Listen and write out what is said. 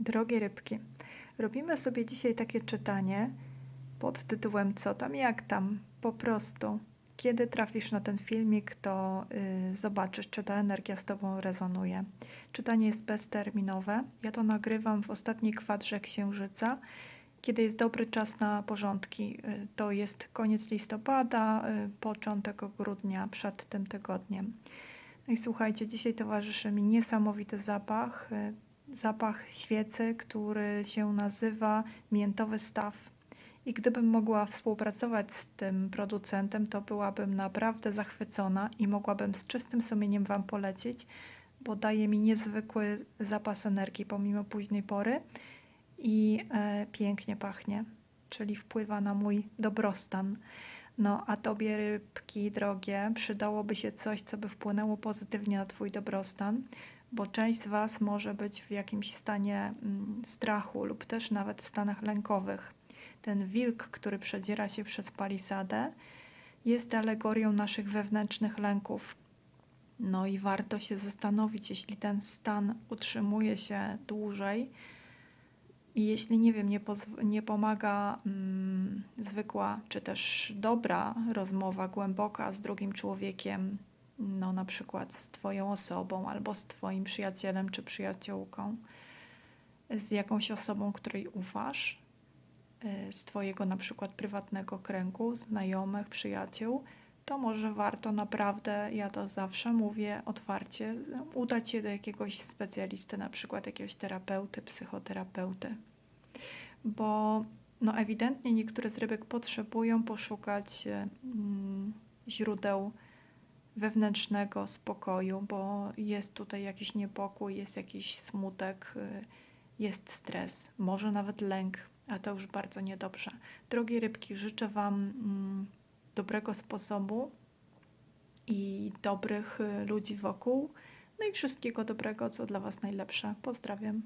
Drogie rybki, robimy sobie dzisiaj takie czytanie pod tytułem Co tam, jak tam, po prostu. Kiedy trafisz na ten filmik, to y, zobaczysz, czy ta energia z Tobą rezonuje. Czytanie jest bezterminowe. Ja to nagrywam w ostatniej kwadrze księżyca, kiedy jest dobry czas na porządki. Y, to jest koniec listopada, y, początek grudnia, przed tym tygodniem. No i słuchajcie, dzisiaj towarzyszy mi niesamowity zapach. y, Zapach świecy, który się nazywa miętowy staw. I gdybym mogła współpracować z tym producentem, to byłabym naprawdę zachwycona i mogłabym z czystym sumieniem Wam polecić, bo daje mi niezwykły zapas energii pomimo późnej pory i e, pięknie pachnie, czyli wpływa na mój dobrostan. No, a tobie, rybki drogie, przydałoby się coś, co by wpłynęło pozytywnie na Twój dobrostan, bo część z Was może być w jakimś stanie mm, strachu lub też nawet w stanach lękowych. Ten wilk, który przedziera się przez palisadę, jest alegorią naszych wewnętrznych lęków. No i warto się zastanowić, jeśli ten stan utrzymuje się dłużej, i jeśli nie wiem, nie, nie pomaga mm, zwykła czy też dobra rozmowa, głęboka z drugim człowiekiem, no na przykład z Twoją osobą albo z Twoim przyjacielem czy przyjaciółką, z jakąś osobą, której ufasz, y, z Twojego na przykład prywatnego kręgu, znajomych, przyjaciół, to może warto naprawdę, ja to zawsze mówię otwarcie, udać się do jakiegoś specjalisty, na przykład jakiegoś terapeuty, psychoterapeuty. Bo no ewidentnie niektóre z rybek potrzebują poszukać e, mm, źródeł wewnętrznego spokoju, bo jest tutaj jakiś niepokój, jest jakiś smutek, y, jest stres, może nawet lęk, a to już bardzo niedobrze. Drogie rybki, życzę Wam mm, dobrego sposobu i dobrych y, ludzi wokół, no i wszystkiego dobrego, co dla Was najlepsze. Pozdrawiam.